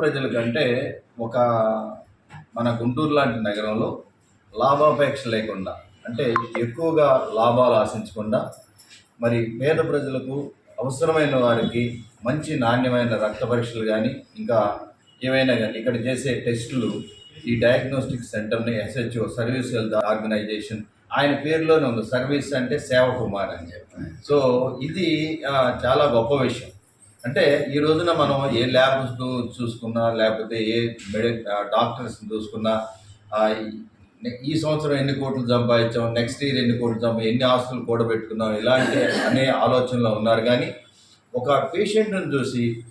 ప్రజల కంటే ఒక మన గుంటూరు లాంటి నగరంలో లాభాపేక్ష లేకుండా అంటే ఎక్కువగా లాభాలు ఆశించకుండా మరి పేద ప్రజలకు అవసరమైన వారికి మంచి నాణ్యమైన రక్త పరీక్షలు కానీ ఇంకా ఏమైనా కానీ ఇక్కడ చేసే టెస్టులు ఈ డయాగ్నోస్టిక్ సెంటర్ని ఎస్హెచ్ఓ సర్వీస్ హెల్త్ ఆర్గనైజేషన్ ఆయన పేరులోనే ఉంది. సర్వీస్ అంటే సేవ కుమార్ అని చెప్పి. సో ఇది చాలా గొప్ప విషయం. అంటే ఈ రోజున మనం ఏ ల్యాబ్స్ చూసుకున్నా లేకపోతే ఏ మెడి డాక్టర్స్ చూసుకున్నా ఈ- సంవత్సరం ఎన్ని కోట్లు సంపాదించాం నెక్స్ట్ ఇయర్ ఎన్ని కోట్లు సంపా ఎన్ని ఆస్తులు కూడబెట్టుకున్నాం ఇలాంటి అనే ఆలోచనలో ఉన్నారు. కానీ ఒక పేషెంట్ని చూసి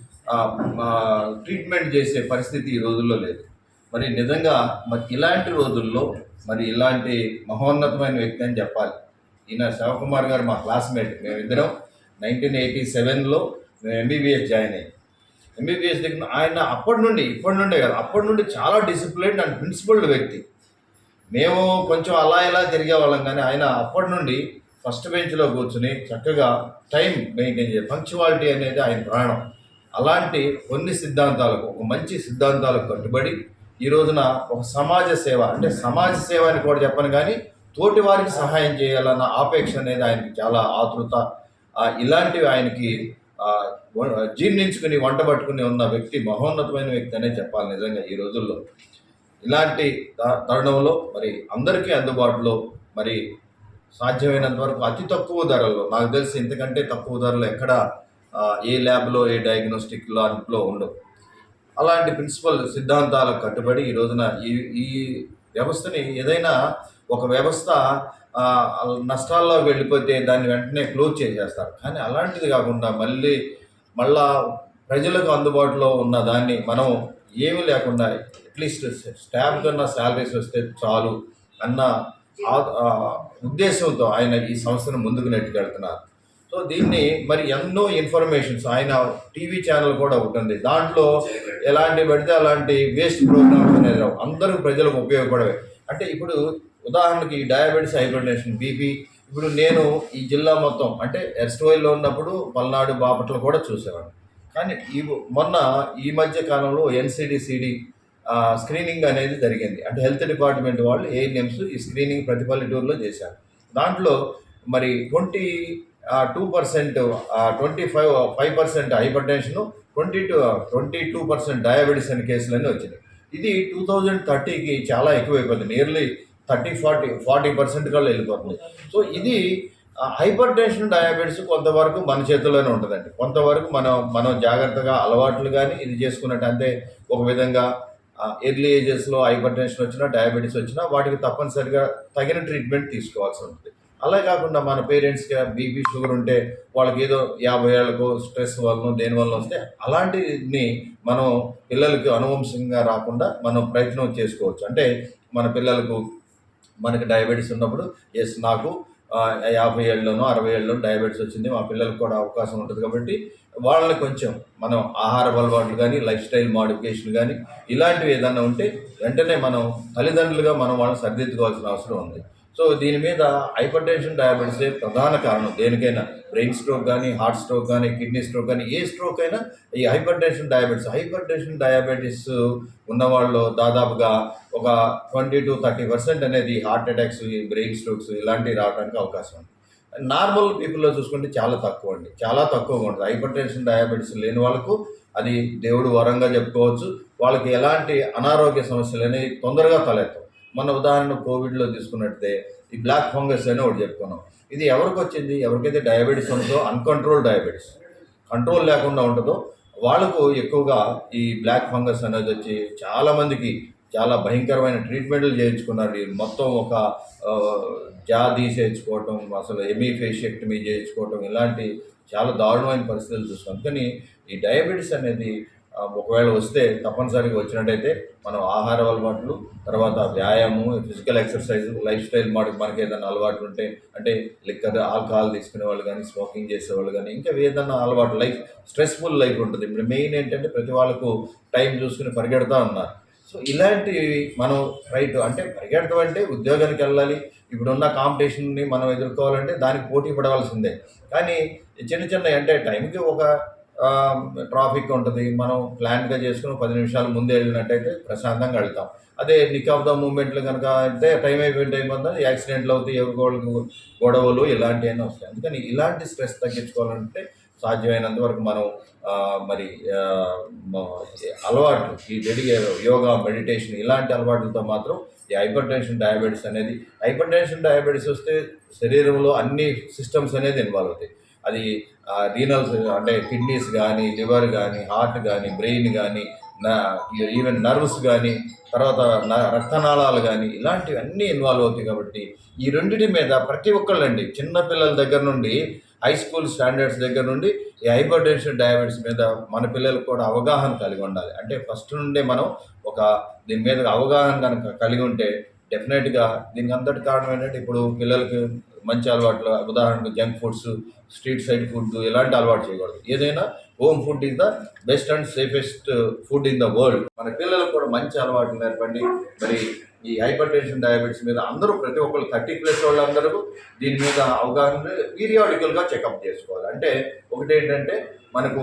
ట్రీట్మెంట్ చేసే పరిస్థితి ఈ రోజుల్లో లేదు. మరి నిజంగా మరి ఇలాంటి రోజుల్లో మరి ఇలాంటి మహోన్నతమైన వ్యక్తి అని చెప్పాలి. ఈయన శివకుమార్ గారు మా క్లాస్మేట్ మేమిద్దరం. నైన్టీన్ ఎయిటీ సెవెన్లో ఎంబీబీఎస్ జాయిన్ అయ్యి. ఎంబీబీఎస్ దగ్గర ఆయన అప్పటి నుండి ఇప్పటి నుండే కదా అప్పటి నుండి చాలా డిసిప్లిన్ అండ్ ప్రిన్సిపల్డ్ వ్యక్తి. మేము కొంచెం అలా ఇలా తిరిగే వాళ్ళం కానీ ఆయన అప్పటి నుండి ఫస్ట్ బెంచ్లో కూర్చుని చక్కగా టైం మెయింటైన్ చేయాలి పంక్చువాలిటీ అనేది ఆయన ప్రాణం. అలాంటి కొన్ని సిద్ధాంతాలకు ఒక మంచి సిద్ధాంతాలకు కట్టుబడి ఈ రోజున ఒక సమాజ సేవ అంటే సమాజ సేవ అని కూడా చెప్పను కానీ తోటి వారికి సహాయం చేయాలన్న ఆపేక్ష అనేది ఆయనకి చాలా ఆతృత. ఇలాంటివి ఆయనకి జీర్ణించుకుని వంట పట్టుకుని ఉన్న వ్యక్తి మహోన్నతమైన వ్యక్తి అనే చెప్పాలి నిజంగా ఈ రోజుల్లో. ఇలాంటి త- తరుణంలో మరి అందరికీ అందుబాటులో మరి సాధ్యమైనంత వరకు అతి తక్కువ ధరల్లో నాకు తెలిసి ఇంతకంటే తక్కువ ధరలో ఎక్కడ ఏ ల్యాబ్లో ఏ డయాగ్నోస్టిక్ ల్యాబ్లో ఉండవు. అలాంటి ప్రిన్సిపల్ సిద్ధాంతాలకు కట్టుబడి ఈ రోజున ఈ ఈ వ్యవస్థని ఏదైనా ఒక వ్యవస్థ నష్టాల్లో వెళ్ళిపోతే దాన్ని వెంటనే క్లోజ్ చేసేస్తారు. కానీ అలాంటిది కాకుండా మళ్ళీ మళ్ళా ప్రజలకు అందుబాటులో ఉన్న దాన్ని మనం ఏమీ లేకుండా అట్లీస్ట్ స్టాఫ్ కన్నా శాలరీస్ వస్తే చాలు అన్న ఉద్దేశంతో ఆయన ఈ సంస్థను ముందుకు నెట్టుకెళ్తున్నారు. సో దీన్ని మరి ఎన్నో ఇన్ఫర్మేషన్స్ ఆయన టీవీ ఛానల్ కూడా ఉంటుంది దాంట్లో ఎలాంటి పడితే అలాంటి వేస్ట్ ప్రోగ్రామ్స్ అనేది రావు. అందరూ ప్రజలకు ఉపయోగపడవే. అంటే ఇప్పుడు ఉదాహరణకి డయాబెటీస్ హైపర్టెన్షన్ బీపీ ఇప్పుడు నేను ఈ జిల్లా మొత్తం అంటే ఎస్టోయిల్లో ఉన్నప్పుడు పల్నాడు బాపట్ల కూడా చూసేవాడిని. కానీ ఈ మొన్న ఈ మధ్య కాలంలో ఎన్సిడిసిడి స్క్రీనింగ్ అనేది జరిగింది. అంటే హెల్త్ డిపార్ట్మెంట్ వాళ్ళు ఏఎన్ఎంస్ ఈ స్క్రీనింగ్ ప్రతి పల్లెటూరులో చేశారు. దాంట్లో మరి twenty two percent twenty five five percent hypertension twenty two twenty two percent diabetes అనే కేసులన్నీ వచ్చినాయి. ఇది టూ థౌజండ్ థర్టీకి చాలా ఎక్కువైపోతుంది nearly thirty forty forty percent కల్లా వెళ్ళిపోతుంది. సో ఇది హైపర్ టెన్షన్ డయాబెటీస్ కొంతవరకు మన చేతుల్లోనే ఉంటుందండి. కొంతవరకు మనం మనం జాగ్రత్తగా అలవాట్లు కానీ ఇది చేసుకున్నట్టు అంతే ఒక విధంగా ఎర్లీ ఏజెస్లో హైపర్ టెన్షన్ వచ్చినా డయాబెటీస్ వచ్చినా వాటికి తప్పనిసరిగా తగిన ట్రీట్మెంట్ తీసుకోవాల్సి ఉంటుంది. అలా కాకుండా మన పేరెంట్స్కి బీపీ షుగర్ ఉంటే వాళ్ళకి ఏదో యాభై ఏళ్ళకు స్ట్రెస్ వల్ల దేని వల్ల వస్తే అలాంటిని మనం పిల్లలకి అనువంశంగా రాకుండా మనం ప్రయత్నం చేసుకోవచ్చు. అంటే మన పిల్లలకు మనకి డయాబెటీస్ ఉన్నప్పుడు ఎస్ నాకు యాభై ఏళ్ళలోనో అరవై ఏళ్ళలో డయాబెటీస్ వచ్చింది. మా పిల్లలకు కూడా అవకాశం ఉంటుంది కాబట్టి వాళ్ళని కొంచెం మనం ఆహార అలవాట్లు కానీ లైఫ్ స్టైల్ మాడిఫికేషన్ కానీ ఇలాంటివి ఏదన్నా ఉంటే వెంటనే మనం తల్లిదండ్రులుగా మనం వాళ్ళని సరిదిద్దుకోవాల్సిన అవసరం ఉంది. సో దీని మీద హైపర్ టెన్షన్ డయాబెటీసే ప్రధాన కారణం. దేనికైనా బ్రెయిన్ స్ట్రోక్ కానీ హార్ట్ స్ట్రోక్ కానీ కిడ్నీ స్ట్రోక్ కానీ ఏ స్ట్రోక్ అయినా ఈ hypertension diabetes hypertension diabetes ఉన్నవాళ్ళు దాదాపుగా ఒక ట్వంటీ టు థర్టీ పర్సెంట్ అనేది హార్ట్ అటాక్స్ బ్రెయిన్ స్ట్రోక్స్ ఇలాంటివి రావడానికి అవకాశం ఉంది. నార్మల్ పీపుల్లో చూసుకుంటే చాలా తక్కువ అండి. చాలా తక్కువగా ఉంటుంది. హైపర్ టెన్షన్ డయాబెటీస్ లేని వాళ్ళకు అది దేవుడు వరంగా చెప్పుకోవచ్చు. వాళ్ళకి ఎలాంటి అనారోగ్య సమస్యలు అనేవి తొందరగా తలెత్తవు. మన ఉదాహరణ కోవిడ్లో తీసుకున్నట్టే ఈ బ్లాక్ ఫంగస్ అని ఒకటి చెప్పుకున్నాం. ఇది ఎవరికి వచ్చింది? ఎవరికైతే డయాబెటీస్ ఉంటుందో అన్కంట్రోల్ డయాబెటీస్. కంట్రోల్ లేకుండా ఉంటుందో వాళ్ళకు ఎక్కువగా ఈ బ్లాక్ ఫంగస్ అనేది వచ్చి చాలామందికి చాలా భయంకరమైన ట్రీట్మెంట్లు చేయించుకున్నారు. ఈ మొత్తం ఒక జా తీసేయించుకోవటం అసలు ఎమీఫేషియక్టమీ చేయించుకోవటం ఇలాంటి చాలా దారుణమైన పరిస్థితులు చూస్తాం కానీ ఈ డయాబెటీస్ అనేది ఒకవేళ వస్తే తప్పనిసరిగా వచ్చినట్టయితే మనం ఆహార అలవాట్లు తర్వాత వ్యాయామం ఫిజికల్ ఎక్సర్సైజ్ లైఫ్ స్టైల్ మాట మనకి ఏదైనా అలవాట్లు ఉంటే అంటే లిక్కర్ ఆల్కహాల్ తీసుకునే వాళ్ళు కానీ స్మోకింగ్ చేసేవాళ్ళు కానీ ఇంకా ఏదైనా అలవాటు లైఫ్ స్ట్రెస్ఫుల్ లైఫ్ ఉంటుంది. ఇప్పుడు మెయిన్ ఏంటంటే ప్రతి వాళ్ళకు టైం చూసుకుని పరిగెడతా ఉన్నారు. సో ఇలాంటి మనం రైట్ అంటే పరిగెడతాం అంటే ఉద్యోగానికి వెళ్ళాలి. ఇప్పుడున్న కాంపిటీషన్ని మనం ఎదుర్కోవాలంటే దానికి పోటీ పడవలసిందే. కానీ చిన్న చిన్న అంటే టైంకి ఒక ట్రాఫిక్ ఉంటుంది. మనం ప్లాన్గా చేసుకుని పది నిమిషాలు ముందే వెళ్ళినట్టయితే ప్రశాంతంగా వెళ్తాం. అదే నిక్ ఆఫ్ ద మూమెంట్లు కనుక అయితే టైం అయిపోయిన టైం అంతా యాక్సిడెంట్లు అవుతాయి ఎవరికోళ్ళకి గొడవలు ఇలాంటివన్నీ వస్తాయి. అందుకని ఇలాంటి స్ట్రెస్ తగ్గించుకోవాలంటే సాధ్యమైనంత వరకు మనం మరి అలవాట్లు ఈ డెడిగే యోగా మెడిటేషన్ ఇలాంటి అలవాట్లతో మాత్రం ఈ హైపర్ టెన్షన్ డయాబెటీస్ అనేది హైపర్ టెన్షన్ డయాబెటీస్ వస్తే శరీరంలో అన్ని సిస్టమ్స్ అనేది ఇన్వాల్వ్ అవుతాయి. అది రీనల్స్ అంటే కిడ్నీస్ కానీ లివర్ కానీ హార్ట్ కానీ బ్రెయిన్ కానీ ఈవెన్ నర్వ్స్ కానీ తర్వాత న- రక్తనాళాలు కానీ ఇలాంటివన్నీ ఇన్వాల్వ్ అవుతాయి కాబట్టి ఈ రెండింటి మీద ప్రతి ఒక్కళ్ళండి చిన్న పిల్లల దగ్గర నుండి హై స్కూల్ స్టాండర్డ్స్ దగ్గర నుండి ఈ హైపర్ టెన్షన్ డయాబెటీస్ మీద మన పిల్లలకు కూడా అవగాహన కలిగి ఉండాలి. అంటే ఫస్ట్ నుండే మనం ఒక దీని మీద అవగాహన కనుక కలిగి ఉంటే డెఫినెట్గా దీనికి అంతటి కారణం ఏంటంటే ఇప్పుడు పిల్లలకి మంచి అలవాట్లు ఉదాహరణకు junk foods street side food ఇలాంటి అలవాటు చేయకూడదు. ఏదైనా home food is the best and safest food in the world మన పిల్లలకు కూడా మంచి అలవాట్లు నేర్పండి. మరి ఈ హైపర్ టెన్షన్ డయాబెటీస్ మీద అందరూ ప్రతి ఒక్కరు థర్టీ ప్లస్ వాళ్ళందరూ దీని మీద అవగాహన పీరియాడికల్గా చెకప్ చేసుకోవాలి. అంటే ఒకటి ఏంటంటే మనకు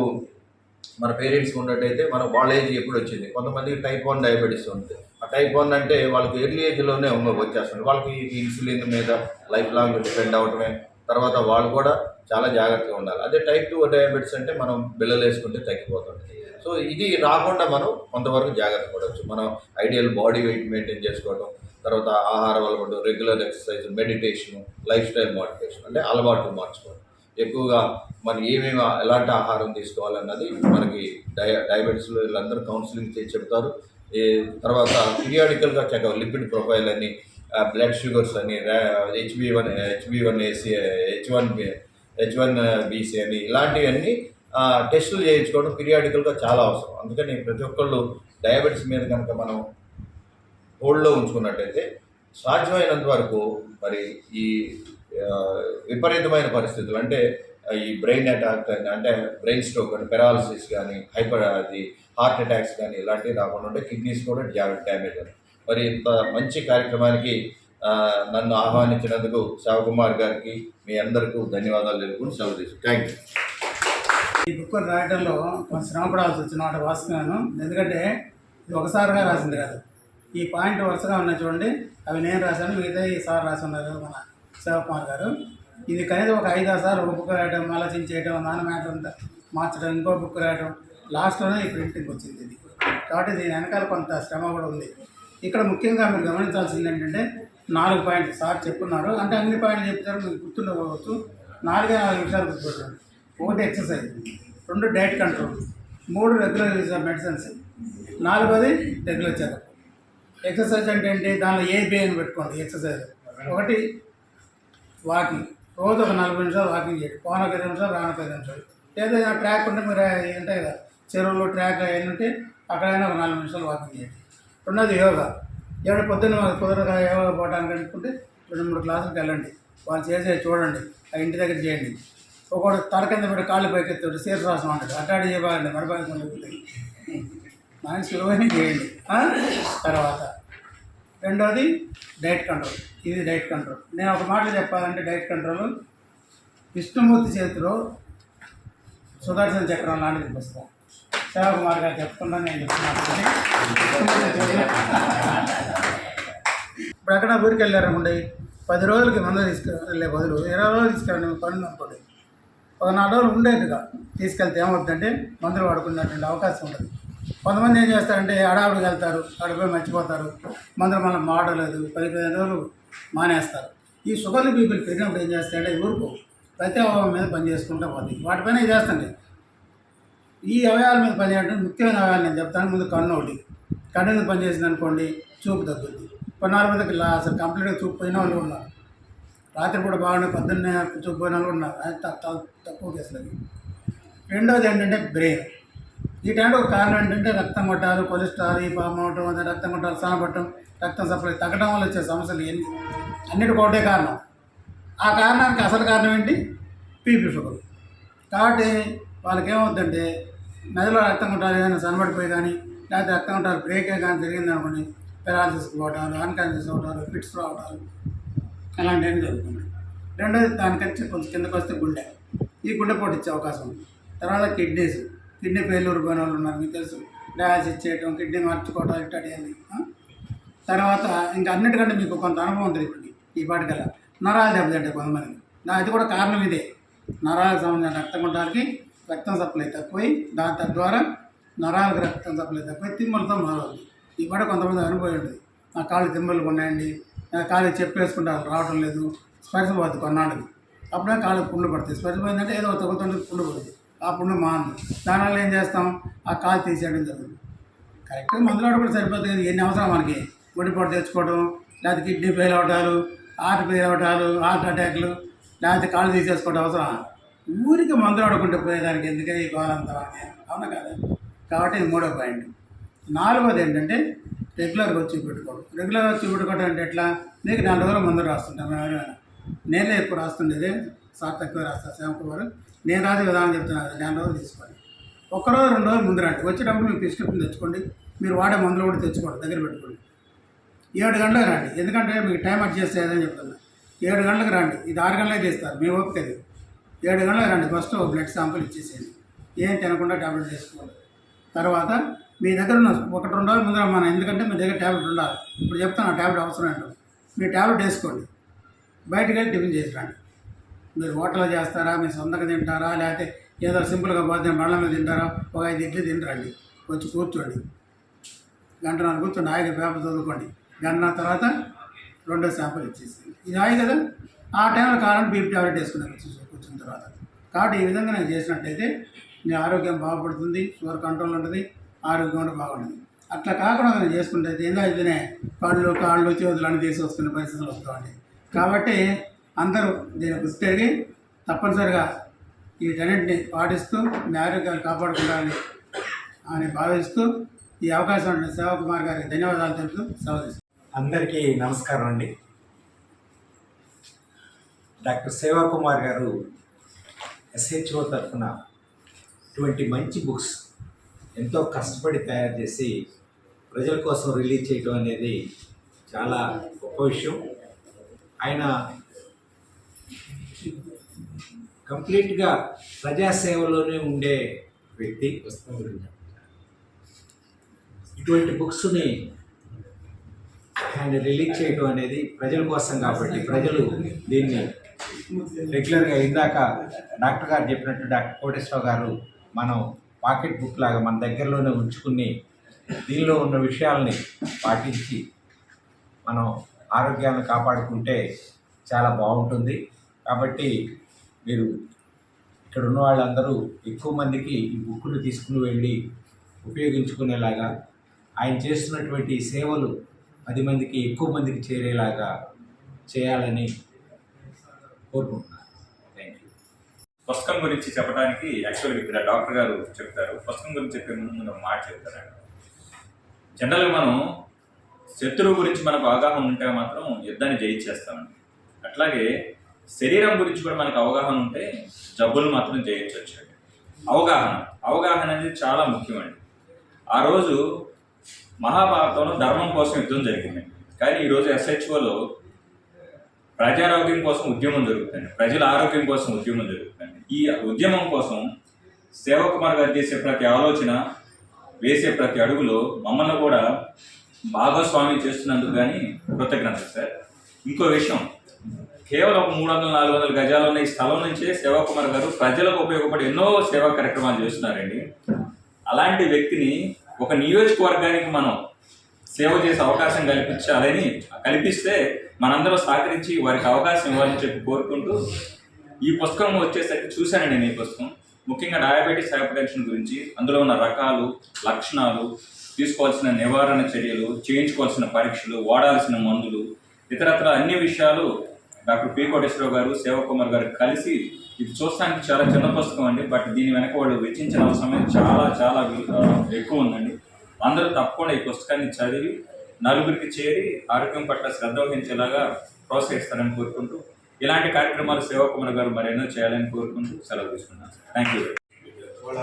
మన పేరెంట్స్ ఉన్నట్టయితే మన వాళ్ళ ఏజ్ ఎప్పుడు వచ్చింది? కొంతమందికి టైప్ వన్ డయాబెటీస్ ఉంటుంది టైప్ వన్ అంటే వాళ్ళకి ఎర్లీ ఏజ్లోనే వచ్చేస్తుంది. వాళ్ళకి ఇన్సులిన్ మీద లైఫ్ లాంగ్ డిపెండ్ అవడమే తర్వాత వాళ్ళు కూడా చాలా జాగ్రత్తగా ఉండాలి. అదే టైప్ టూ డయాబెటీస్ అంటే మనం బిల్లలు వేసుకుంటే తగ్గిపోతుంది. సో ఇది రాకుండా మనం కొంతవరకు జాగ్రత్త పడవచ్చు. మనం ఐడియల్ బాడీ వెయిట్ మెయింటైన్ చేసుకోవడం తర్వాత ఆహార అలవాటు regular exercise meditation lifestyle modification అంటే అలవాట్లు మార్చుకోవడం ఎక్కువగా మనం ఏమేమి ఎలాంటి ఆహారం తీసుకోవాలన్నది మనకి డయ డయాబెటీస్లో వీళ్ళందరూ కౌన్సిలింగ్ చేసి చెప్తారు. తర్వాత పీరియాడికల్గా చెకప్ లిపిడ్ ప్రొఫైల్ అని బ్లడ్ షుగర్స్ అని HB one HB one AC H one H one BC అని ఇలాంటివన్నీ టెస్టులు చేయించుకోవడం పీరియాడికల్గా చాలా అవసరం. అందుకని ప్రతి ఒక్కళ్ళు డయాబెటీస్ మీద కనుక మనం హోల్డ్లో ఉంచుకున్నట్టయితే సాధ్యమైనంత వరకు మరి ఈ విపరీతమైన పరిస్థితులు అంటే ఈ బ్రెయిన్ అటాక్ అని అంటే బ్రెయిన్ స్ట్రోక్ అని పెరాలసిస్ కానీ హైపర్ అది హార్ట్ అటాక్స్ కానీ ఇలాంటివి రాకుండా ఉంటే కిడ్నీస్ కూడా డ్యామేజ్ అవుతాయి. మరి ఇంత మంచి కార్యక్రమానికి నన్ను ఆహ్వానించినందుకు శివకుమార్ గారికి మీ అందరికీ ధన్యవాదాలు తెలుపుకుని సెలవు తీసుకు థ్యాంక్ యూ ఈ బుక్ రాయడంలో కొంచెం శ్రమ పడాల్సి వచ్చిన మాట వాస్తవాను ఎందుకంటే ఇది ఒకసారిగా రాసింది కాదు. ఈ పాయింట్ వరుసగా ఉన్నాయి చూడండి. అవి నేను రాశాను మిగతా ఈ సార్ రాసున్నారు మన శివకుమార్ గారు. ఇది కనీసం ఒక ఐదు ఆరు సార్లు ఒక బుక్ రాయడం ఆలోచించి చేయడం నాన్న మ్యాటర్ అంతా మార్చడం ఇంకో బుక్ రాయడం లాస్ట్లోనే ఈ ప్రింటింగ్ వచ్చింది. ఇది కాబట్టి దీని వెనకాల కొంత శ్రమ కూడా ఉంది. ఇక్కడ ముఖ్యంగా మీరు గమనించాల్సింది ఏంటంటే నాలుగు పాయింట్లు. సార్ చెప్పున్నారు అంటే అన్ని పాయింట్లు చెప్తారు మీకు గుర్తుండకపోవచ్చు. నాలుగే నాలుగు నిమిషాలు గుర్తుపెట్టండి ఒకటి ఎక్సర్సైజ్ రెండు డైట్ కంట్రోల్ మూడు రెగ్యులర్ యూజ్ ఆఫ్ మెడిసిన్స్ నాలుగోది రెగ్యులర్ చెకప్. ఎక్సర్సైజ్ అంటే ఏంటి? దానిలో ఏ అని పెట్టుకోండి ఎక్సర్సైజ్. ఒకటి వాకింగ్. రోజు ఒక నలభై నిమిషాలు వాకింగ్ చేయండి. పోనొక ఐదు నిమిషాలు రానొక ఐదు నిమిషాలు. ఏదైనా ట్రాక్ ఉంటే మీరు ఉంటాయి కదా చెరువులు ట్రాక్ అవన్నీ ఉంటే అక్కడైనా ఒక నాలుగు నిమిషాలు వాకింగ్ చేయండి. రెండోది యోగా. ఏడు పొద్దున్న కుదరగా యోగా పోవడానికి అనుకుంటే రెండు మూడు క్లాసులకు వెళ్ళండి. వాళ్ళు చేసే చూడండి. ఆ ఇంటి దగ్గర చేయండి. ఒకటి తల కింద పెట్టి కాళ్ళు పైకెత్తాడు శీర్షాసనం అంటాడు అట్టాడి చేయబాగండి మరబాగండి మనం సులువైన చేయండి. తర్వాత రెండోది డైట్ కంట్రోల్. ఇది డైట్ కంట్రోల్. నేను ఒక మాట చెప్పాలంటే డైట్ కంట్రోల్ విష్ణుమూర్తి చేతిలో సుదర్శన చక్రం లాంటిది పుస్తకం శివకుమార్ గారు చెప్తున్నా నేను చెప్తున్నాను ఇప్పుడు ఎక్కడ ఊరికి వెళ్ళారనుకోండి పది రోజులకి మందు తీసుకెళ్ళే బదులు ఇరవై రోజులు తీసుకెళ్ళండి మీకు అనుకోండి. ఒక నాలుగు రోజులు ఉండేట్టుగా తీసుకెళ్తే ఏమవుతుందంటే మందులు వాడుకున్నటువంటి అవకాశం ఉంటుంది కొంతమంది ఏం చేస్తారంటే అడావుడికి వెళ్తారు అడిపోయి మర్చిపోతారు మందులు మనం వాడలేదు పది పదిహేను రోజులు మానేస్తారు. ఈ షుగర్లు బీపీలు పెరిగినప్పుడు ఏం చేస్తారంటే ఊరుకో ప్రతి అవయవం మీద పని చేసుకుంటూ పోతుంది వాటిపైన ఇది చేస్తుంది ఈ అవయవాల మీద పనిచేయడం ముఖ్యమైన అవయాలు నేను చెప్తాను. ముందు కన్ను ఒకటి. కన్ను మీద పనిచేసింది అనుకోండి చూపు తగ్గుద్ది. కొన్నాళ్ళ మందికి అసలు కంప్లీట్గా చూపు పోయిన వాళ్ళు ఉన్నారు. రాత్రి కూడా బాగుండే పొద్దున్నే చూపు పోయిన వాళ్ళు ఉన్నారు. అది త- తక్కువ కేసులు రెండోది ఏంటంటే బ్రెయిన్. వీటంటే ఒక కారణం ఏంటంటే రక్తం కొట్టాలు కొలెస్ట్రాల్ ఈ పాము అవటం రక్తం కొట్టాలు సానపట్టడం రక్తం సప్లై తగ్గడం వల్ల వచ్చే సమస్యలు ఎన్ని అన్నిటి ఒకటే కారణం. ఆ కారణానికి అసలు కారణం ఏంటి? PP sugar. కాబట్టి వాళ్ళకి ఏమవుతుందంటే మెదడులో రక్తం ఉంటారు ఏదైనా సన్నబడిపోయి కానీ లేకపోతే రక్తం కొట్టాలి బ్రేకే కానీ జరిగింది అనుకోండి పెరాలసిస్ పోవటాలు అన్కాన్షియస్ అవటాలు ఫిట్స్ రావటాలు అలాంటివన్నీ జరుగుతున్నాయి రెండోది దానికంటే కొంచెం కిందకు వస్తే గుండె. ఈ గుండెపోటు ఇచ్చే అవకాశం ఉంది. తర్వాత కిడ్నీస్. కిడ్నీ ఫెయిల్యూర్ పోయిన వాళ్ళు ఉన్నారు మీకు తెలుసు. డయాలసిస్ చేయటం కిడ్నీ మార్చుకోవడం ఇట్లాంటివన్నీ తర్వాత ఇంకా అన్నిటికంటే మీకు కొంత అనుభవం ఉంటుంది ఇప్పటికి ఈ పాటికల్లా. నరాలు దెబ్బతింటాయి కొంతమంది. అది కూడా కారణం ఇదే. నరాలకు సంబంధించిన రక్త గుంటాలకి రక్తం సప్లై తక్కువై దాని తద్వారా నరాలకు రక్తం సప్లై తక్కువై తిమ్మలతో మొదలవుతుంది ఇది కూడా కొంతమంది అనుభవం ఉంటుంది నా కాళ్ళు తిమ్మలు ఉన్నాయండి నా కాళ్ళు చెప్పేసుకుంటారు రావడం లేదు. స్పర్శ పోతుంది కొన్నాళ్ళకి అప్పుడే కాళ్ళు పుండ్లు పడతాయి. స్పర్శ పోయిందంటే ఏదో తగ్గుతుంది పుండు పడుతుంది ఆ పుండు మాంది దానివల్ల ఏం చేస్తాం? ఆ కాలు తీసేయడం జరుగుతుంది. కరెక్ట్గా మందులు కూడా సరిపోతుంది కదా. ఎన్ని అవసరం మనకి? గుండెపోటు తెచ్చుకోవడం లేకపోతే కిడ్నీ ఫెయిల్ అవటాలు హార్ట్ ఫెయిల్ అవటాలు హార్ట్ అటాక్లు లేకపోతే కాళ్ళు తీసేసుకోవడం అవసరం ఊరికి మందులు పోయేదానికి ఎందుకే ఈ గోలంతా అవునా కదా? కాబట్టి ఇది మూడో పాయింట్. నాలుగోది ఏంటంటే రెగ్యులర్గా వచ్చి పెట్టుకోవడం. రెగ్యులర్గా వచ్చి పెట్టుకోవడం అంటే ఎట్లా? నీకు నాలుగు రోజులు మందులు రాస్తుంటాం ఎవరైనా. నేనే ఎక్కువ రాస్తుండేది సార్ తక్కువ రాస్తారు శ్యామకుమార్ నేను రాసే విధానం చెప్తున్నాను నెల రోజులు తీసుకోండి. ఒక్కరోజు రెండు రోజులు ముందు రండి. వచ్చేటప్పుడు మీరు ప్రిస్క్రిప్షన్ తెచ్చుకోండి మీరు వాడే మందులు కూడా తెచ్చుకోండి దగ్గర పెట్టుకోండి. ఏడు గంటలకు రండి. ఎందుకంటే మీకు టైం అడ్జస్ట్ అయ్యేదని చెప్తున్నా. ఏడు గంటలకు రండి. ఇది ఆరు గంటలకు తీస్తారు మీ ఓపిక అది. ఏడు గంటలకు రండి ఫస్ట్ బ్లడ్ శాంపుల్ ఇచ్చేసేయండి. ఏం తినకుండా ట్యాబ్లెట్ తీసుకోండి. తర్వాత మీ దగ్గర ఉన్న ఒకటి రెండు రోజుల ముందర మన ఎందుకంటే మీ దగ్గర ట్యాబ్లెట్ ఉండాలి. ఇప్పుడు చెప్తాను ఆ ట్యాబ్లెట్ అవసరం ఏంటో. మీ ట్యాబ్లెట్ వేసుకోండి. బయటకు వెళ్ళి టిఫిన్ చేసి రండి. మీరు హోటల్లో చేస్తారా? మీరు సొంతంగా తింటారా? లేకపోతే ఏదో సింపుల్గా పోతే బండ్ల మీద తింటారా? ఒక ఐదు ఇడ్లీ తింటారండి వచ్చి కూర్చోండి. గంట నాలుగు కూర్చోండి. హాయిగా పేపర్ చదువుకోండి. గంట తర్వాత రెండో శాంపుల్ ఇచ్చేసింది ఇది హాయి కదా? ఆ టైంలో కావాలంటే బీపీ టాబ్లెట్ వేసుకున్నారు చూసుకోండి కూర్చున్న తర్వాత. కాబట్టి ఈ విధంగా నేను చేసినట్టయితే మీ ఆరోగ్యం బాగుపడుతుంది షుగర్ కంట్రోల్ ఉంటుంది ఆరోగ్యం కూడా బాగుంటుంది. అట్లా కాకుండా నేను చేసుకుంటే ఏందో అయితేనే కాళ్ళు కాళ్ళు చేతులు అన్నీ తీసుకొస్తున్న పరిస్థితులు వస్తామండి కాబట్టి అందరూ దీన్ని గుర్తెరిగి తప్పనిసరిగా వీటన్నింటిని పాటిస్తూ మీ ఆరోగ్యాన్ని కాపాడుకుంటారని అని భావిస్తూ ఈ అవకాశం ఉన్న శివకుమార్ గారికి ధన్యవాదాలు తెలుపుతూ సెలవు అందరికీ నమస్కారం అండి. డాక్టర్ సేవాకుమార్ గారు ఎస్హెచ్ఓ తరఫున ఇటువంటి మంచి బుక్స్ ఎంతో కష్టపడి తయారు చేసి ప్రజల కోసం రిలీజ్ చేయడం అనేది చాలా గొప్ప విషయం. ఆయన కంప్లీట్గా ప్రజాసేవలోనే ఉండే వ్యక్తి. ఇటువంటి బుక్స్ని ఆయన రిలీజ్ చేయడం అనేది ప్రజల కోసం కాబట్టి ప్రజలు దీన్ని రెగ్యులర్గా ఇందాక డాక్టర్ గారు చెప్పినట్టు డాక్టర్ కోటేశ్వర గారు మనం పాకెట్ బుక్ లాగా మన దగ్గరలోనే ఉంచుకుని దీనిలో ఉన్న విషయాల్ని పాటించి మనం ఆరోగ్యాన్ని కాపాడుకుంటే చాలా బాగుంటుంది. కాబట్టి మీరు ఇక్కడ ఉన్న వాళ్ళందరూ ఎక్కువ మందికి ఈ బుక్ను తీసుకుని వెళ్ళి ఉపయోగించుకునేలాగా ఆయన చేస్తున్నటువంటి సేవలు పది మందికి ఎక్కువ మందికి చేరేలాగా చేయాలని కోరుకుంటున్నాను. థ్యాంక్ యూ పుస్తకం గురించి చెప్పడానికి యాక్చువల్గా ఇక్కడ డాక్టర్ గారు చెప్తారు. పుస్తకం గురించి చెప్పే ముందు ముందు మాట చెప్తారండి జనరల్గా మనం శత్రువు గురించి మనకు అవగాహన ఉంటే మాత్రం యుద్ధాన్ని జయించేస్తామండి అట్లాగే శరీరం గురించి కూడా మనకు అవగాహన ఉంటే జబ్బులు మాత్రం జయించవచ్చు. అవగాహన. అవగాహన అనేది చాలా ముఖ్యమండి. ఆ రోజు మహాభారతంలో ధర్మం కోసం యుద్ధం జరిగింది. కానీ ఈరోజు ఎస్హెచ్ఓలో ప్రజారోగ్యం కోసం ఉద్యమం జరుగుతుంది. ప్రజల ఆరోగ్యం కోసం ఉద్యమం జరుగుతుంది. ఈ ఉద్యమం కోసం సేవకుమార్ గారు చేసే ప్రతి ఆలోచన వేసే ప్రతి అడుగులో మమ్మల్ని కూడా భాగస్వామ్యం చేస్తున్నందుకు కానీ కృతజ్ఞత సార్. ఇంకో విషయం. కేవలం ఒక మూడు వందల నాలుగు వందల గజాలు ఉన్న ఈ స్థలం నుంచే సేవకుమార్ గారు ప్రజలకు ఉపయోగపడే ఎన్నో సేవా కార్యక్రమాలు చేస్తున్నారండి. అలాంటి వ్యక్తిని ఒక నియోజకవర్గానికి మనం సేవ చేసే అవకాశం కల్పించాలని కల్పిస్తే మనందరం సహకరించి వారికి అవకాశం ఇవ్వాలని చెప్పి కోరుకుంటూ ఈ పుస్తకం వచ్చేసరికి చూశానండి నేను ఈ పుస్తకం. ముఖ్యంగా డయాబెటీస్ హైపర్ టెన్షన్ గురించి అందులో ఉన్న రకాలు లక్షణాలు తీసుకోవాల్సిన నివారణ చర్యలు చేయించుకోవాల్సిన పరీక్షలు వాడాల్సిన మందులు ఇతరత్ర అన్ని విషయాలు డాక్టర్ పి కోటేశ్వరరావు గారు శివకుమార్ గారు కలిసి ఇది చూస్తానికి చాలా చిన్న పుస్తకం అండి. బట్ దీని వెనక వాళ్ళు వెచ్చించిన సమయం చాలా చాలా ఎక్కువ ఉందండి. అందరూ తప్పకుండా ఈ పుస్తకాన్ని చదివి నలుగురికి చేరి ఆరోగ్యం పట్ల శ్రద్ధ వహించేలాగా ప్రోత్సహిస్తారని కోరుకుంటూ ఇలాంటి కార్యక్రమాలు సేవకుమార్ గారు మరెన్నో చేయాలని కోరుకుంటూ సెలవు తీసుకున్నాను. థ్యాంక్ యూ వాళ్ళ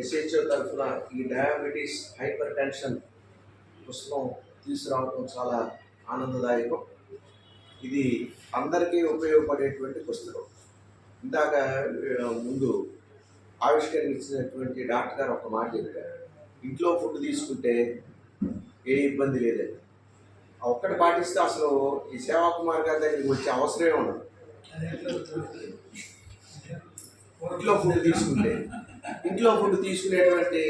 ఎస్హెచ్ఓ తరఫున ఈ డయాబెటీస్ హైపర్ టెన్షన్ పుస్తకం తీసుకురావడం చాలా ఆనందదాయకం. ఇది అందరికీ ఉపయోగపడేటువంటి పుస్తకం. ఇందాక ముందు ఆవిష్కరించినటువంటి డాక్టర్ గారు ఒక మాట చెప్పారు. ఇంట్లో ఫుడ్ తీసుకుంటే ఏ ఇబ్బంది లేదండి. ఒక్కటి పాటిస్తే అసలు ఈ సేవా కుమార్ గారి దగ్గరికి వచ్చే అవసరమే ఉండదు. ఇంట్లో ఫుడ్ తీసుకుంటే ఇంట్లో ఫుడ్ తీసుకునేటువంటి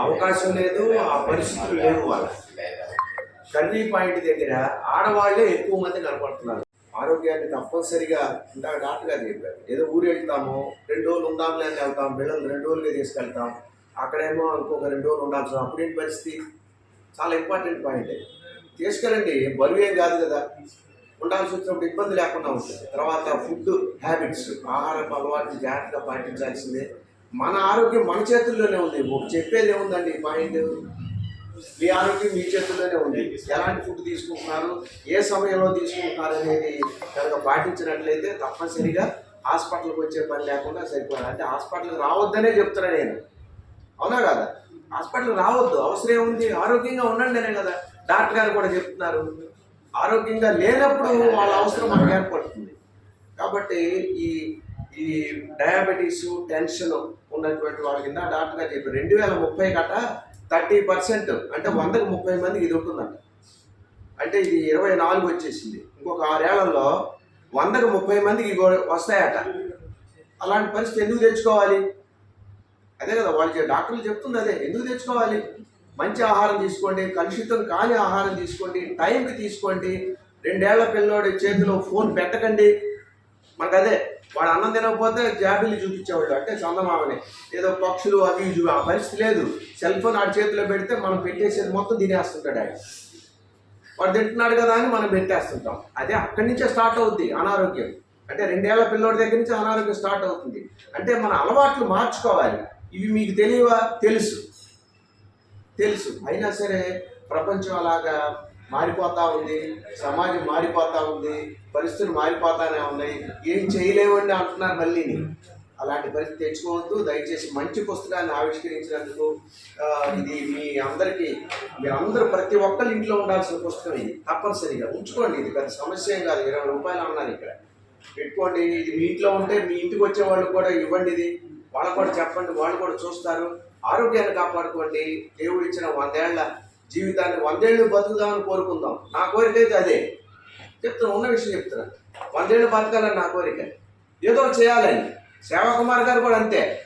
అవకాశం లేదు ఆ పరిస్థితులు లేవు వాళ్ళ. కర్రీ పాయింట్ దగ్గర ఆడవాళ్ళే ఎక్కువ మంది కనపడుతున్నారు. ఆరోగ్యాన్ని తప్పనిసరిగా ఇందాక డాక్టర్ గారు చెప్పారు. ఏదో ఊరు వెళ్తాము రెండు రోజులు ఉందాంలే అని వెళ్తాం పిల్లలు రెండు రోజులుగా తీసుకెళ్తాం అక్కడేమో ఇంకొక రెండు రోజులు ఉండాల్సిన అప్పుడేంటి పరిస్థితి? చాలా ఇంపార్టెంట్ పాయింట్. తీసుకురండి తీసుకెళ్ళండి. బరువు ఏం కాదు కదా. ఉండాల్సి వచ్చినప్పుడు ఇబ్బంది లేకుండా ఉంటుంది. తర్వాత ఫుడ్ హ్యాబిట్స్ ఆహారపు అలవాట్లు జాగ్రత్తగా పాటించాల్సిందే. మన ఆరోగ్యం మన చేతుల్లోనే ఉంది. ఒక చెప్పేది ఏముందండి? పాయింట్. మీ ఆరోగ్యం మీ చేతుల్లోనే ఉంది. ఎలాంటి ఫుడ్ తీసుకుంటున్నారు? ఏ సమయంలో తీసుకుంటున్నారు అనేది కనుక పాటించినట్లయితే తప్పనిసరిగా హాస్పిటల్కి వచ్చే పని లేకుండా సరిపోతుంది అంటే హాస్పిటల్కి రావద్దనే చెప్తున్నా నేను. అవునా కదా? హాస్పిటల్ రావద్దు అవసరం ఏముంది? ఆరోగ్యంగా ఉండండి అనే కదా. డాక్టర్ గారు కూడా చెప్తున్నారు. ఆరోగ్యంగా లేనప్పుడు వాళ్ళ అవసరం మనకు ఏర్పడుతుంది. కాబట్టి ఈ ఈ డయాబెటీస్ టెన్షన్ ఉన్నటువంటి వాళ్ళ కింద డాక్టర్ గారు చెప్పారు రెండు వేల ముప్పై గట థర్టీ పర్సెంట్ అంటే వందకు ముప్పై మందికి ఇది ఉంటుందంట. అంటే ఇది ఇరవై నాలుగు వచ్చేసింది. ఇంకొక ఆరేళ్ళలో వందకు ముప్పై మందికి ఇవి వస్తాయట. అలాంటి పరిస్థితి ఎందుకు తెచ్చుకోవాలి? అదే కదా వాళ్ళు డాక్టర్లు చెప్తుంది అదే ఎందుకు తెచ్చుకోవాలి? మంచి ఆహారం తీసుకోండి కలుషితం కాని ఆహారం తీసుకోండి టైంకి తీసుకోండి. రెండేళ్ళ పిల్లోడి చేతిలో ఫోన్ పెట్టకండి. మనకు అదే వాడు అన్నం తినకపోతే జాబిలు చూపించేవాళ్ళు అంటే చందమామని. ఏదో పక్షులు అవి ఇవి చూ- ఆ పరిస్థితి లేదు. సెల్ ఫోన్ ఆడి చేతిలో పెడితే మనం పెట్టేసేది మొత్తం తినేస్తుంటాడు ఆయన. వాడు తింటున్నాడు కదా అని మనం పెట్టేస్తుంటాం. అదే అక్కడి నుంచే స్టార్ట్ అవుద్ది అనారోగ్యం. అంటే రెండేళ్ళ పిల్లోడి దగ్గర నుంచి అనారోగ్యం స్టార్ట్ అవుతుంది. అంటే మన అలవాట్లు మార్చుకోవాలి. ఇవి మీకు తెలియవా? తెలుసు. తెలుసు. అయినా సరే ప్రపంచం అలాగా మారిపోతూ ఉంది సమాజం మారిపోతూ ఉంది పరిస్థితులు మారిపోతానే ఉన్నాయి. ఏం చేయలేమండి అంటున్నారు మళ్ళీని. అలాంటి పరిస్థితి తెచ్చుకోవద్దు. దయచేసి మంచి పుస్తకాన్ని ఆవిష్కరించినందుకు ఇది మీ అందరికీ మీరందరూ ప్రతి ఒక్కరి ఇంట్లో ఉండాల్సిన పుస్తకం ఇది. తప్పనిసరిగా. ఉంచుకోండి. ఇది పెద్ద సమస్య ఏం కాదు. ఇరవై రూపాయలు అన్నారు ఇక్కడ. పెట్టుకోండి. ఇది మీ ఇంట్లో ఉంటే మీ ఇంటికి వచ్చే వాళ్ళు కూడా ఇవ్వండి ఇది. వాళ్ళకు కూడా చెప్పండి వాళ్ళు కూడా చూస్తారు. ఆరోగ్యాన్ని కాపాడుకోండి. దేవుడు ఇచ్చిన వందేళ్ళ జీవితాన్ని వందేళ్ళు బతుకుదామని కోరుకుందాం. నా కోరిక అయితే అదే. చెప్తున్నా ఉన్న విషయం చెప్తున్నా. వందేళ్ళు బతకాలని నా కోరిక. ఏదో చేయాలని. సేవ కుమార్ గారు కూడా అంతే.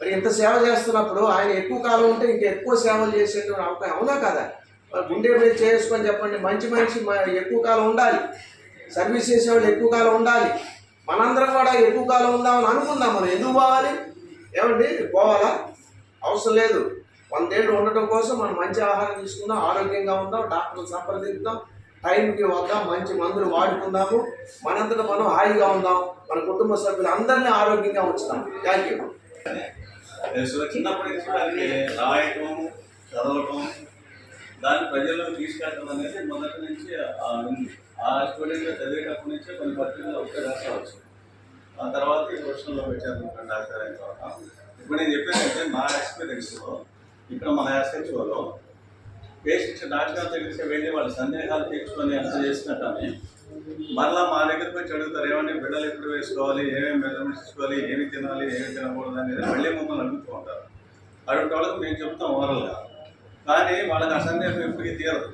మరి ఇంత సేవ చేస్తున్నప్పుడు ఆయన ఎక్కువ కాలం ఉంటే ఇంకా ఎక్కువ సేవలు చేసేటువంటి అవకాశం అవునా కదా? మరి గుండె మీద చేసుకొని చెప్పండి మంచి మనిషి ఎక్కువ కాలం ఉండాలి. సర్వీస్ చేసేవాళ్ళు ఎక్కువ కాలం ఉండాలి. మనందరం కూడా ఎక్కువ కాలం ఉందామని అనుకుందాం మనం. ఎందుకు పోవాలి? ఏమండి? పోవాలా? అవసరం లేదు. వందేళ్ళు ఉండటం కోసం మనం మంచి ఆహారం తీసుకుందాం ఆరోగ్యంగా ఉందాం డాక్టర్ని సంప్రదిద్దాం టైంకి వద్దాం మంచి మందులు వాడుకుందాము. మనంతట మనం హాయిగా ఉందాం. మన కుటుంబ సభ్యులు అందరినీ ఆరోగ్యంగా ఉంచుతాం. థ్యాంక్ యూ చిన్నప్పటి నుంచి దానికి రాయటం చదవటం దాన్ని ప్రజల్లో తీసుకెళ్ళడం అనేది మొదటి నుంచి ఉంది. ఆ స్టూడెంట్ చదివేటప్పటి నుంచే కొన్ని పత్రికలు ఒకటే రాసేవచ్చు ఆ తర్వాత ఈ క్వశ్చన్లో పెట్టారు డాక్టర్ అయిన తర్వాత. ఇప్పుడు నేను చెప్పేదంటే నా ఎక్స్పీరియన్స్లో ఇక్కడ మన ఎస్హెచ్ఓలో పేషెంట్స్ డాక్టర్ తెలిసే వెళ్ళి వాళ్ళ సందేహాలు తీర్చుకొని ఎంత చేసినట్టని మరలా మా దగ్గరకు వచ్చి అడుగుతారు ఏమంటే బిడ్డలు ఎప్పుడు వేసుకోవాలి? ఏమేమి మెజర్మెంట్స్ తీసుకోవాలి? ఏమి తినాలి? ఏమి తినకూడదు? అనేది మళ్ళీ మమ్మల్ని అడుగుతూ ఉంటారు. అటువంటి వాళ్ళకి మేము చెప్తాం ఓవరల్గా కానీ వాళ్ళకి ఆ సందేహం ఎప్పటికీ తీరదు.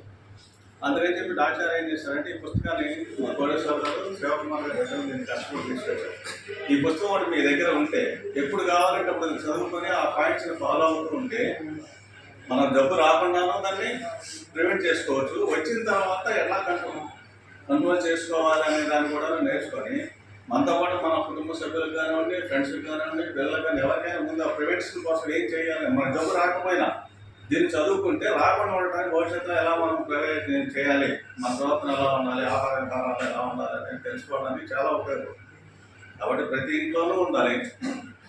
అందుకని చెప్పి డాక్టర్ ఏం చేశారంటే ఈ పుస్తకాన్ని మా కోడేశ్వర గారు శివకుమార్ గారు దీన్ని కష్టపడి తీసుకొచ్చారు. ఈ పుస్తకం ఒకటి మీ దగ్గర ఉంటే ఎప్పుడు కావాలంటే అప్పుడు చదువుకొని ఆ పాయింట్స్ని ఫాలో అవుతూ ఉంటే మనం డబ్బు రాకుండానో దాన్ని ప్రివెంట్ చేసుకోవచ్చు. వచ్చిన తర్వాత ఎలా కంట్రోల్ కంట్రోల్ చేసుకోవాలి అనే దాన్ని కూడా నేర్చుకొని మనతో పాటు మన కుటుంబ సభ్యులకు కానివ్వండి ఫ్రెండ్స్కి కానివ్వండి పిల్లలకు కానీ ఎవరికైనా ముందు ఆ ప్రివెన్షన్ కోసం ఏం చేయాలి? మన డబ్బు రాకపోయినా దీన్ని చదువుకుంటే రాకుండా ఉండడానికి భవిష్యత్తులో ఎలా మనం ప్రివెంట్ చేయాలి మన ప్రవర్తన ఎలా ఉండాలి ఆహారం విధానాలు ఎలా ఉండాలి అనేది తెలుసుకోవడానికి చాలా ఉపయోగపడుతుంది కాబట్టి ప్రతి ఇంట్లోనూ ఉండాలి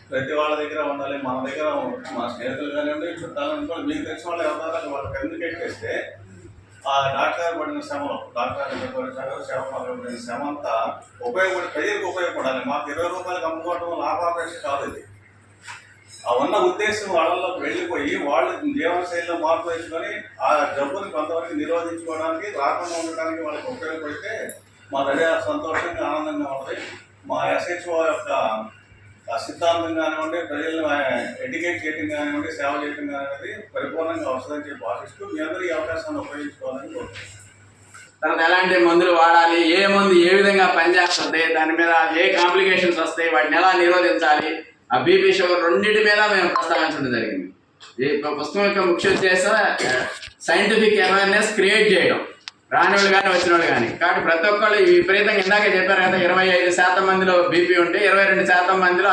ప్రతి వాళ్ళ దగ్గర ఉండాలి మన దగ్గర మన స్నేహితులు కానివ్వండి చుట్టాలని కూడా మీకు తెలిసిన వాళ్ళు ఎవరు వాళ్ళు కమ్యూనికేట్ చేస్తే ఆ డాక్టర్ పడిన శ్రమలో డాక్టర్ శ్రమ పడిన శ్రమ అంతా ఉపయోగపడి ప్రజలకు ఉపయోగపడాలి మాకు ఇరవై రూపాయలకు అమ్ముకోవడం లాభాపేక్ష కాదు ఇది ఆ ఉన్న ఉద్దేశం వాళ్ళలోకి వెళ్ళిపోయి వాళ్ళు జీవనశైలిలో మార్పు తెచ్చుకొని ఆ జబ్బుని కొంతవరకు నిరోధించుకోవడానికి రాకుండా ఉండడానికి వాళ్ళకి ఉపయోగపడితే మా దగ్గర సంతోషంగా ఆనందంగా ఉంటుంది. మా ఎస్హెచ్ఓ యొక్క సిద్ధాంతం కానివ్వండి ప్రజలను ఎడ్యుకేట్ చేయడం కానివ్వండి సేవ చేయడం కానివ్వండి పరిపూర్ణంగా వస్తుందని చెప్పి ఆశిస్తూ మీ అందరూ ఈ అవకాశాన్ని ఉపయోగించుకోవాలని కోరుతున్నాను తర్వాత ఎలాంటి మందులు వాడాలి ఏ మందు ఏ విధంగా పనిచేస్తుంది దాని మీద ఏ కాంప్లికేషన్స్ వస్తాయి వాటిని ఎలా నిరోధించాలి ఆ బీపీ షుగర్ రెండింటి మీద మేము ప్రస్తావించడం జరిగింది. ఈ పుస్తకం యొక్క ముఖ్య ఉద్దేశం సైంటిఫిక్ అవేర్నెస్ క్రియేట్ చేయడం. రాని వాళ్ళు కానీ వచ్చిన వాళ్ళు కానీ. కాబట్టి ప్రతి ఒక్కళ్ళు ఈ విపరీతంగా ఇందాక చెప్పారు కదా ఇరవై ఐదు శాతం మందిలో బీపీ ఉంటే ఇరవై రెండు శాతం మందిలో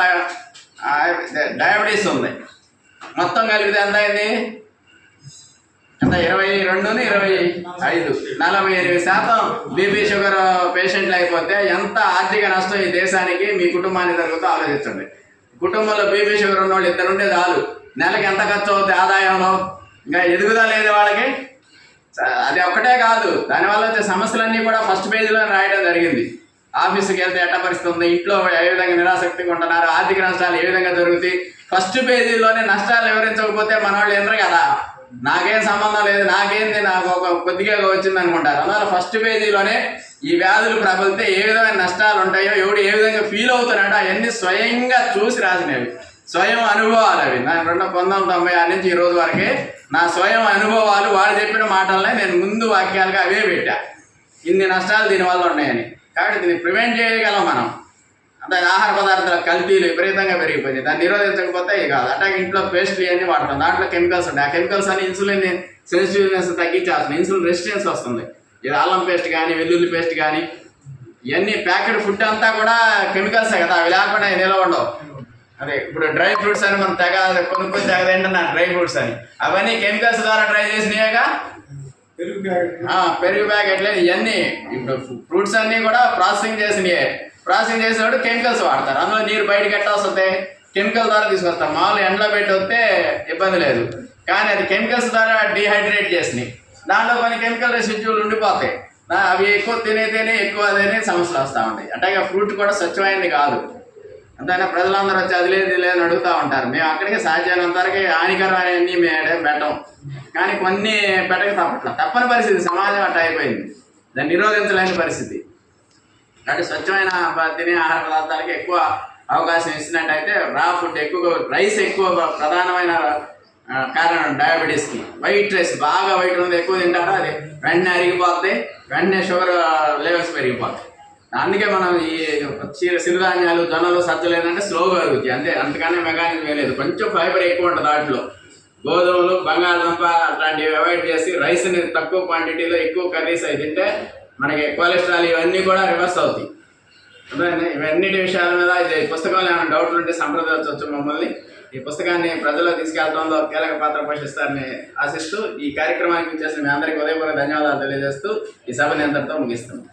డయాబెటీస్ ఉంది. మొత్తం కలిపితే ఎంత అయింది? ఎంత? ఇరవై రెండుని ఇరవై ఐదు. నలభై ఎనిమిది శాతం బీపీ షుగర్ పేషెంట్లు అయిపోతే ఎంత ఆర్థిక నష్టం ఈ దేశానికి మీ కుటుంబానికి జరుగుతుందో ఆలోచించండి. కుటుంబంలో బీపీ షుగర్ ఉన్న వాళ్ళు ఇద్దరు ఉంటే చాలు. నెలకి ఎంత ఖర్చు అవుతుంది ఆదాయంలో ఇంకా ఎదుగుదా లేదు వాళ్ళకి? అది ఒక్కటే కాదు. దానివల్ల వచ్చే సమస్యలన్నీ కూడా ఫస్ట్ పేజీలో రాయడం జరిగింది. ఆఫీస్కి వెళ్తే ఎట్ట పరిస్థితుంది? ఇంట్లో ఏ విధంగా నిరాసక్తిగా ఉంటున్నారు? ఆర్థిక నష్టాలు ఏ విధంగా జరుగుతాయి? ఫస్ట్ పేజీలోనే నష్టాలు వివరించకపోతే మన వాళ్ళు వినరు కదా. నాకేం సంబంధం లేదు నాకేంది నాకు ఒక కొద్దిగా వచ్చింది అనుకుంటారు అందువల్ల ఫస్ట్ పేజీలోనే ఈ వ్యాధులు ప్రబలితే ఏ విధమైన నష్టాలు ఉంటాయో ఎవడు ఏ విధంగా ఫీల్ అవుతున్నాడో అవన్నీ స్వయంగా చూసి రాసినవి. స్వయం అనుభవాలు అవి. నా రెండు పంతొమ్మిది వందల తొంభై ఆరు నుంచి ఈ రోజు వరకే నా స్వయం అనుభవాలు వాళ్ళు చెప్పిన మాటలనే నేను ముందు వాక్యాలుగా అవే పెట్టా. ఇన్ని నష్టాలు దీనివల్ల ఉన్నాయని. కాబట్టి దీన్ని ప్రివెంట్ చేయగలం మనం. అంటే ఆహార పదార్థాల కల్తీలు విపరీతంగా పెరిగిపోయింది దాన్ని నిరోధించకపోతే ఇక కాదు. అట్లాగే ఇంట్లో పేస్ట్రీ అన్ని వాడతాం. దాంట్లో కెమికల్స్ ఉంటాయి. ఆ కెమికల్స్ అని ఇన్సులిన్ సెన్సిటివ్నెస్ తగ్గించాల్సిన ఇన్సులిన్ రెసిస్టెన్స్ వస్తుంది. ఇది అల్లం పేస్ట్ కానీ వెల్లుల్లి పేస్ట్ కానీ ఇవన్నీ ప్యాకెట్ ఫుడ్ అంతా కూడా కెమికల్సే కదా. అవి లేకుండా ఉండవు. అదే ఇప్పుడు డ్రై ఫ్రూట్స్ అని మనం తెగ కొనుక్కొని తెగ డ్రై ఫ్రూట్స్ అని. అవన్నీ కెమికల్స్ ద్వారా డ్రై చేసినాయేగా పెరుగు ప్యాకెట్లు. ఇవన్నీ ఇప్పుడు ఫ్రూట్స్ అన్నీ కూడా ప్రాసెసింగ్ చేసినవి ప్రాసెసింగ్ చేసినప్పుడు కెమికల్స్ వాడతారు. అందులో నీరు బయటకు ఎట్లా వస్తుంది కెమికల్ ద్వారా తీసుకొస్తారు. మామూలు ఎండలో పెట్టి వస్తే ఇబ్బంది లేదు. కానీ అది కెమికల్స్ ద్వారా డీహైడ్రేట్ చేసినాయి. దాంట్లో కొన్ని కెమికల్ రెసిడ్యూలు ఉండిపోతాయి. అవి ఎక్కువ తినేతేనే ఎక్కువ అదేనే సమస్యలు వస్తూ ఉంటాయి. అట్లాగే ఫ్రూట్ కూడా స్వచ్ఛమైనది కాదు. అంతైనా ప్రజలందరూ వచ్చి అది లేదు ఇది లేదు అడుగుతూ ఉంటారు. మేము అక్కడికి సాధ్యమైనంత వరకు హానికరమైనవన్నీ మేము పెట్టం. కానీ కొన్ని పెట్టక తప్పట్ల. తప్పని పరిస్థితి. సమాజం అట్ట అయిపోయింది. దాన్ని నిరోధించలేని పరిస్థితి. అంటే స్వచ్ఛమైన తినే ఆహార పదార్థాలకి ఎక్కువ అవకాశం ఇచ్చినట్టయితే రా ఫుడ్ ఎక్కువగా రైస్ ఎక్కువ ప్రధానమైన కారణం డయాబెటీస్కి. వైట్ రైస్ బాగా వైట్ ఉంది ఎక్కువ తింటారో? అది వెంటనే అరిగిపోద్ది వెంటనే షుగర్ లెవెల్స్ పెరిగిపోతాయి. అందుకే మనం ఈ చి- సిరిధాన్యాలు జొన్నలు సజ్జలు ఏంటంటే స్లోగా అరుగుతాయి. అంతే అంతకనే మెకానిజం లేదు. కొంచెం ఫైబర్ ఎక్కువ ఉంటుంది దాంట్లో. గోధుమలు బంగాళదుంప అట్లాంటివి అవాయిడ్ చేసి రైస్ని తక్కువ క్వాంటిటీలో ఎక్కువ కర్రీస్ అయి తింటే మనకి కొలెస్ట్రాల్ ఇవన్నీ కూడా రివర్స్ అవుతాయి. అర్థమైందా? ఇవన్నిటి విషయాల మీద ఇది పుస్తకంలో ఏమైనా డౌట్లు ఉంటే సంప్రదించవచ్చు మమ్మల్ని. ఈ పుస్తకాన్ని ప్రజల్లో తీసుకెళ్ళడంలో కీలక పాత్ర పోషిస్తారని ఆశిస్తూ ఈ కార్యక్రమానికి చేసిన మీ అందరికీ ఉదయపూర్వక ధన్యవాదాలు తెలియజేస్తూ ఈ సభని అంతటితో ముగిస్తున్నాం.